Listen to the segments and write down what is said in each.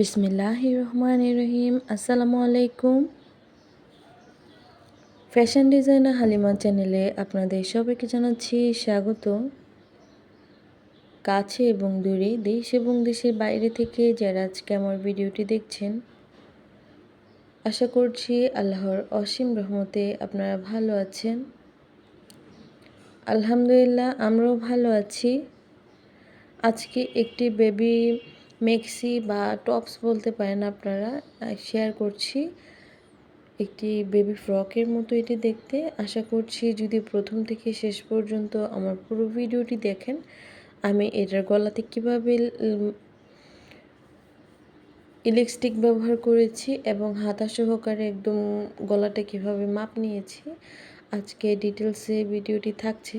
বিসমিল্লাহ রহমান রহিম আসসালামু আলাইকুম। ফ্যাশন ডিজাইনার হালিমা চ্যানেলে আপনাদের সবাইকে জানাচ্ছি স্বাগত। কাছে এবং দূরে, দেশ এবং দেশের বাইরে থেকে যারা আজকে আমার ভিডিওটি দেখছেন, আশা করছি আল্লাহর অসীম রহমতে আপনারা ভালো আছেন। আলহামদুলিল্লাহ, আমরাও ভালো আছি। আজকে একটি বেবি মেক্সি বা টপস বলতে পারেন আপনারা শেয়ার করছি। একটি বেবি ফ্রকের মতো এটি দেখতে। আশা করছি যদি প্রথম থেকে শেষ পর্যন্ত আমার পুরো ভিডিওটি দেখেন, আমি এটার গলাতে কীভাবে ইলেকট্রিক ব্যবহার করেছি এবং হাতা সহকারে একদম গলাটা কীভাবে মাপ নিয়েছি, আজকে ডিটেলসে ভিডিওটি থাকছে।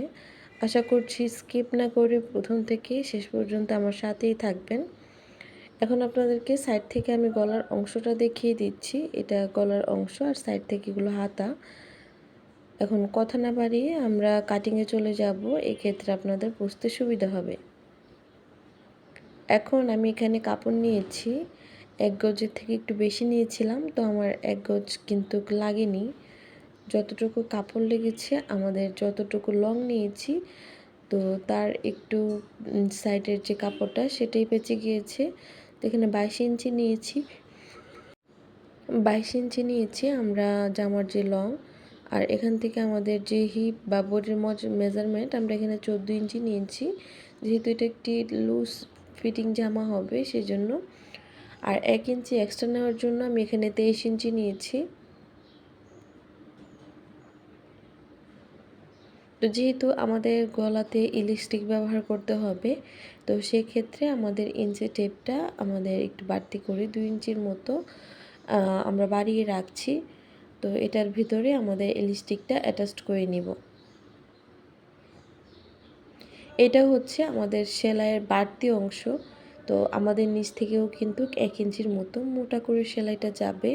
আশা করছি স্কিপ না করে প্রথম থেকে শেষ পর্যন্ত আমার সাথেই থাকবেন। এখন আপনাদেরকে সাইড থেকে আমি গলার অংশটা দেখিয়ে দিচ্ছি। এটা গলার অংশ আর সাইড থেকে এগুলো হাতা। এখন কথা না বাড়িয়ে আমরা কাটিংয়ে চলে যাব, এক্ষেত্রে আপনাদের বুঝতে সুবিধা হবে। এখন আমি এখানে কাপড় নিয়েছি। এক গজের থেকে একটু বেশি নিয়েছিলাম, তো আমার এক গজ কিন্তু লাগেনি। যতটুকু কাপড় লেগেছে, আমাদের যতটুকু লং নিয়েছি, তো তার একটু সাইডের যে কাপড়টা, সেটাই বেঁচে গিয়েছে। এখানে বাইশ ইঞ্চি নিয়েছি। বাইশ ইঞ্চি নিয়েছি আমরা জামার যে লং। আর এখান থেকে আমাদের যে হিপ বা বোর্ডের মেজারমেন্ট আমরা এখানে চোদ্দ ইঞ্চি নিয়েছি। যেহেতু এটা একটি লুজ ফিটিং জামা হবে সেজন্য। আর এক ইঞ্চি এক্সট্রা নেওয়ার জন্য আমি এখানে তেইশ ইঞ্চি নিয়েছি। তো যেহেতু আমাদের গলাতে ইলিস্টিক ব্যবহার করতে হবে তো সেক্ষেত্রে আমাদের ইঞ্চি টেপটা আমাদের একটু বাড়তি করে দুই ইঞ্চির মতো আমরা বাড়িয়ে রাখছি। তো এটার ভিতরে আমাদের ইলিস্টিকটা অ্যাটাচড করে নিব। এটা হচ্ছে আমাদের সেলাইয়ের বাড়তি অংশ। তো আমাদের নিচ থেকেও কিন্তু এক ইঞ্চির মতো মোটা করে সেলাইটা যাবে।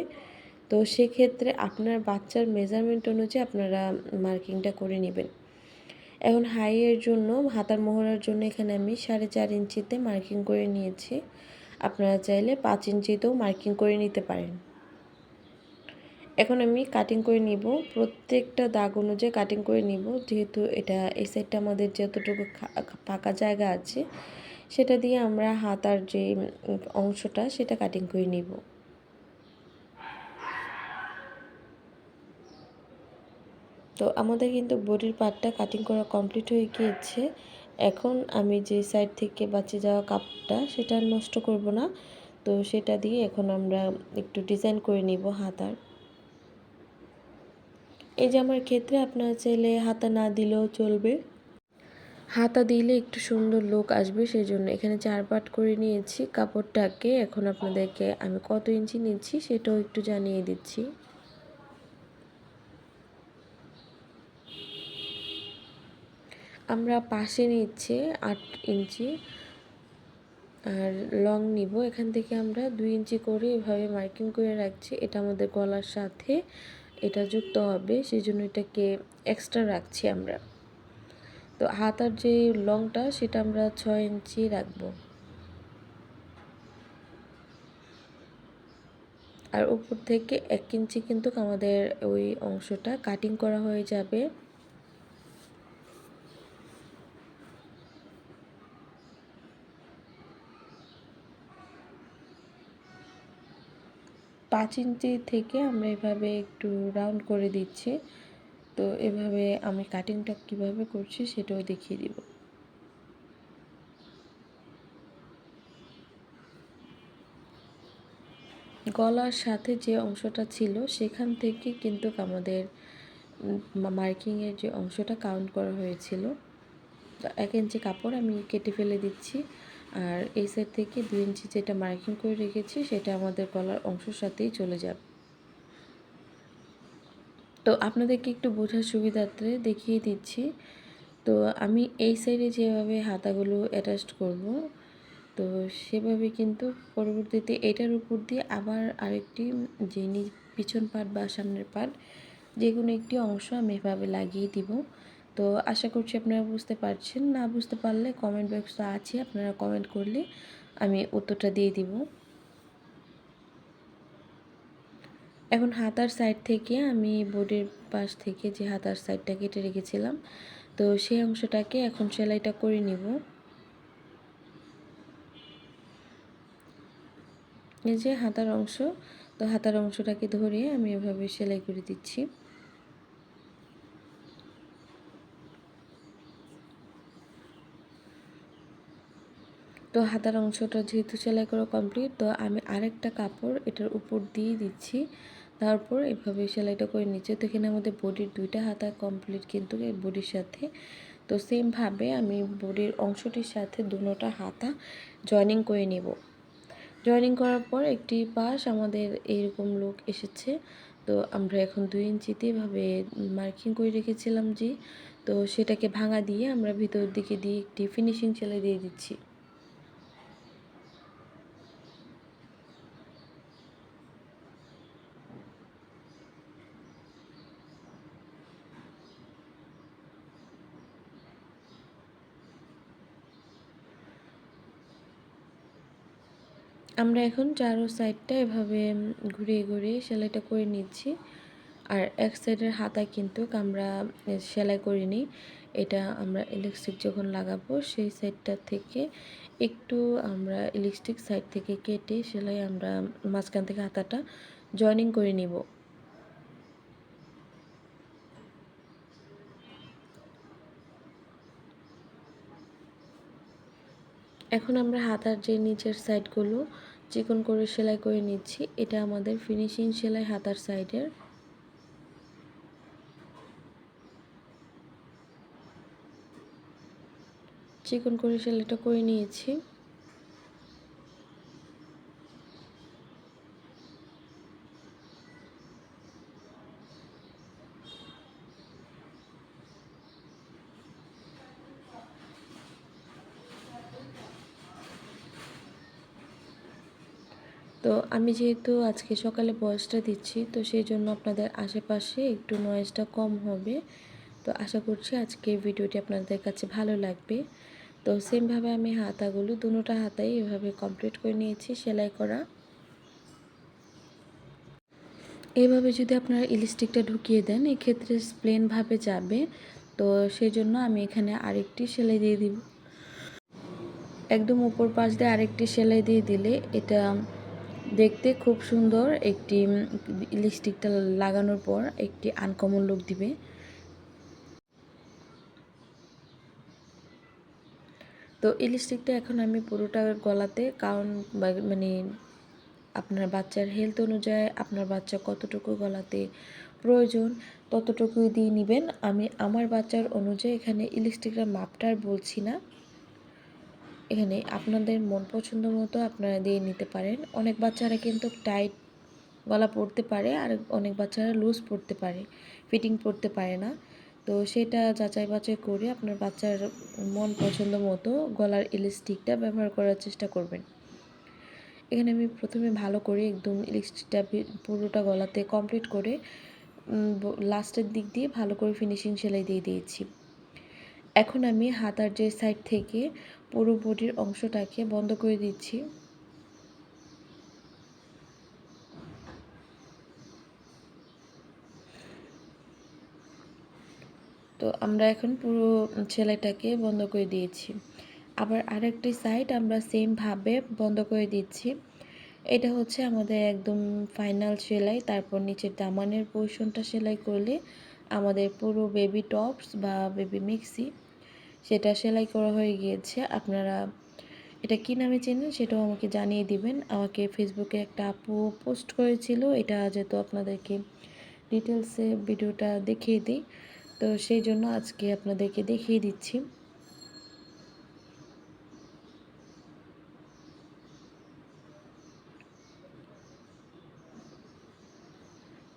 তো সেক্ষেত্রে আপনার বাচ্চার মেজারমেন্ট অনুযায়ী আপনারা মার্কিংটা করে নেবেন। এখন হাইয়ের জন্য, হাতার মোহরার জন্য এখানে আমি সাড়ে চার ইঞ্চিতে মার্কিং করে নিয়েছি। আপনারা চাইলে পাঁচ ইঞ্চিতেও মার্কিং করে নিতে পারেন। এখন আমি কাটিং করে নিব। প্রত্যেকটা দাগ অনুযায়ী কাটিং করে নিব। যেহেতু এটা এই সাইডটা আমাদের যতটুকু ফাঁকা জায়গা আছে, সেটা দিয়ে আমরা হাতার যে অংশটা, সেটা কাটিং করে নিব। তো আমাদের কিন্তু বডির পার্টটা কাটিং করা কমপ্লিট হয়ে গিয়েছে। এখন আমি যে সাইড থেকে বাঁচে যাওয়া কাপটা সেটা নষ্ট করব না। তো সেটা দিয়ে এখন আমরা একটু ডিজাইন করে নিব হাতার। এই জামার ক্ষেত্রে আপনার চাইলে হাতা না দিলেও চলবে। হাতা দিলে একটু সুন্দর লোক আসবে সেই জন্য এখানে চার পাট করে নিয়েছি। কাপড়টাকে এখন আপনাদেরকে আমি কত ইঞ্চি নিচ্ছি সেটাও একটু জানিয়ে দিচ্ছি। আমরা পাশে নিচ্ছে আট ইঞ্চি আর লং নিব। এখান থেকে আমরা দুই ইঞ্চি করে এভাবে মার্কিং করে রাখছি। এটা আমাদের গলার সাথে এটা যুক্ত হবে সেই জন্য এটাকে এক্সট্রা রাখছি আমরা। তো হাতার যে লংটা সেটা আমরা ছয় ইঞ্চি রাখব। আর উপর থেকে এক ইঞ্চি কিন্তু আমাদের ওই অংশটা কাটিং করা হয়ে যাবে। পাঁচ ইঞ্চি থেকে আমরা এভাবে একটু রাউন্ড করে দিচ্ছি। তো এভাবে আমি কাটিংটা কীভাবে করছি সেটাও দেখিয়ে দিব। গলার সাথে যে অংশটা ছিল সেখান থেকে কিন্তু আমাদের মার্কিংয়ের যে অংশটা কাউন্ট করা হয়েছিল। এক ইঞ্চি কাপড় আমি কেটে ফেলে দিচ্ছি। আর এই সাইড থেকে দু ইঞ্চি যেটা মার্কিং করে রেখেছি, সেটা আমাদের গলার অংশের সাথেই চলে যাবে। তো আপনাদেরকে একটু বোঝার সুবিধার্থে দেখিয়ে দিচ্ছি। তো আমি এই সাইডে যেভাবে হাতাগুলো অ্যাটাচড করব, তো সেভাবে কিন্তু পরবর্তীতে এটার উপর দিয়ে আবার আরেকটি যে পিছন পাট বা সামনের পাট যে কোনো একটি অংশ আমি এভাবে লাগিয়ে দিব। তো আশা করছি আপনারা বুঝতে পারছেন। না বুঝতে পারলে কমেন্ট বক্স তো আছে আপনারা কমেন্ট করলে আমি উত্তরটা দিয়ে দিব। এখন হাতার সাইড থেকে আমি বোর্ডের পাশ থেকে যে হাতার সাইডটা কেটে রেখেছিলাম, তো সেই অংশটাকে এখন সেলাইটা করে নিব। এই যে হাতার অংশ, তো হাতার অংশটাকে ধরে আমি এভাবে সেলাই করে দিচ্ছি। তো হাতার অংশটা যেহেতু সেলাই করা কমপ্লিট তো আমি আরেকটা কাপড় এটার উপর দিয়ে দিচ্ছি। তারপর এভাবে সেলাইটা করে নিচ্ছি। তো এখানে আমাদের বডির দুইটা হাতা কমপ্লিট কিন্তু এই বডির সাথে। তো সেমভাবে আমি বডির অংশটির সাথে দুটোটা হাতা জয়েনিং করে নেব। জয়েনিং করার পর একটি পাশ আমাদের এইরকম লুক এসেছে। তো আমরা এখন দুই ইঞ্চিতে এভাবে মার্কিং করে রেখেছিলাম যে, তো সেটাকে ভাঙা দিয়ে আমরা ভিতর দিকে দিয়ে একটি ফিনিশিং সেলাই দিয়ে দিচ্ছি। আমরা এখন চারো সাইডটা এভাবে ঘুরিয়ে ঘুরিয়ে সেলাইটা করে নিচ্ছি। আর এক সাইডের হাতা কিন্তু আমরা সেলাই করিনি এটা আমরা ইলেকট্রিক যখন লাগাবো, সেই সাইডটা থেকে একটু আমরা ইলেকট্রিক সাইড থেকে কেটে সেলাই আমরা মাঝখান থেকে হাতাটা জয়েনিং করে নিব। এখন আমরা হাতার যে নিচের সাইডগুলো চিকন করে সেলাই করে নিচ্ছি। এটা আমাদের ফিনিশিং সেলাই হাতার সাইডের চিকন করে সেলাইটা করে নিয়েছি। তো আমি যেহেতু আজকে সকালে বয়সটা দিচ্ছি, তো সেই জন্য আপনাদের আশেপাশে একটু নয়েজটা কম হবে। তো আশা করছি আজকে ভিডিওটি আপনাদের কাছে ভালো লাগবে। তো সেমভাবে আমি হাতাগুলো দুটোটা হাতাই এভাবে কমপ্লিট করে নিয়েছি, সেলাই করা। এইভাবে যদি আপনারা ইলিস্টিকটা ঢুকিয়ে দেন, এক্ষেত্রে প্লেনভাবে যাবে। তো সেই জন্য আমি এখানে আরেকটি সেলাই দিয়ে দিব। একদম উপর পাশ দিয়ে আরেকটি সেলাই দিয়ে দিলে এটা দেখতে খুব সুন্দর একটি লিপস্টিকটা লাগানোর পর একটি আনকমন লুক দিবে। তো এই লিপস্টিকটা এখন আমি পুরোটা গলাতে, কারণ মানে আপনার বাচ্চার হেলথ অনুযায়ী আপনার বাচ্চা কতটুকু গলাতে প্রয়োজন ততটুকুই দিয়ে নেবেন। আমি আমার বাচ্চার অনুযায়ী এখানে ইলিপস্টিকের মাপটার বলছি না। এখানে আপনাদের মন পছন্দ মতো আপনারা দিয়ে নিতে পারেন। অনেক বাচ্চারা কিন্তু টাইট গলা পড়তে পারে, আর অনেক বাচ্চারা লুজ পড়তে পারে ফিটিং পড়তে পারে না। তো সেটা যাচাই বাছাই করে আপনার বাচ্চার মন পছন্দ মতো গলার ইলিস্টিকটা ব্যবহার করার চেষ্টা করবেন। এখানে আমি প্রথমে ভালো করে একদম ইলিস্টিকটা পুরোটা গলাতে কমপ্লিট করে লাস্টের দিক দিয়ে ভালো করে ফিনিশিং সেলাই দিয়ে দিয়েছি। এখন আমি হাতার যে সাইড থেকে পুরো বডির অংশটাকে বন্ধ করে দিচ্ছি। তো আমরা এখন পুরো সেলাইটাকে বন্ধ করে দিয়েছি। আবার আরেকটি সাইড আমরা সেমভাবে বন্ধ করে দিচ্ছি। এটা হচ্ছে আমাদের একদম ফাইনাল সেলাই, তারপর নিচের দামানের পোর্শনটা সেলাই করলে আমাদের পুরো বেবি টপস বা বেবি মিক্সি সেটা সেলাই করা হয়ে গিয়েছে। আপনারা এটা কি নামে চেনেন সেটাও আমাকে জানিয়ে দিবেন। আমাকে ফেসবুকে একটা আপু পোস্ট করেছিল, এটা যেহেতু আপনাদেরকে ডিটেলসে ভিডিওটা দেখিয়ে দিই। তো সেই জন্য আজকে আপনাদেরকে দেখিয়ে দিচ্ছি।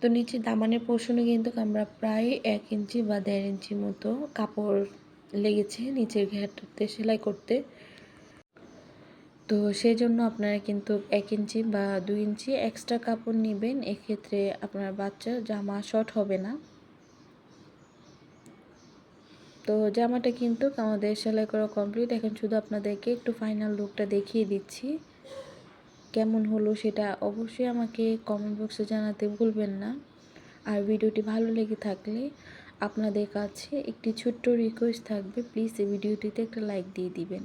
তো নিচে দামানের পোর্শনে কিন্তু আমরা প্রায় এক ইঞ্চি বা দেড় ইঞ্চি মতো কাপড় লেগেছে নিচের ঘেরটাতে সেলাই করতে। তো সেই জন্য আপনারা কিন্তু এক ইঞ্চি বা দুই ইঞ্চি এক্সট্রা কাপড় নেবেন, এক্ষেত্রে আপনার বাচ্চার জামা শর্ট হবে না। তো জামাটা কিন্তু আমাদের সেলাই করা কমপ্লিট এখন শুধু আপনাদেরকে একটু ফাইনাল লুকটা দেখিয়ে দিচ্ছি। কেমন হলো সেটা অবশ্যই আমাকে কমেন্ট বক্সে জানাতে ভুলবেন না। আর ভিডিওটি ভালো লেগে থাকলে আপনাদের কাছে একটি ছোট্ট রিকোয়েস্ট থাকবে প্লিজ এই ভিডিওটিতে একটা লাইক দিয়ে দিবেন।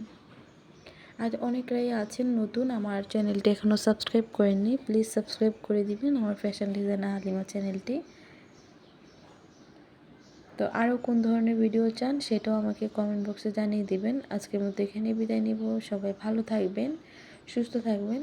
আর অনেকরাই আছেন নতুন, আমার চ্যানেলটি এখনও সাবস্ক্রাইব করেননি প্লিজ সাবস্ক্রাইব করে দিবেন আমার ফ্যাশন ডিজাইনার হালিমা চ্যানেলটি। তো আরও কোন ধরনের ভিডিও চান সেটাও আমাকে কমেন্ট বক্সে জানিয়ে দিবেন। আজকের মতো এখানে বিদায় নিব, সবাই ভালো থাকবেন, সুস্থ থাকবেন।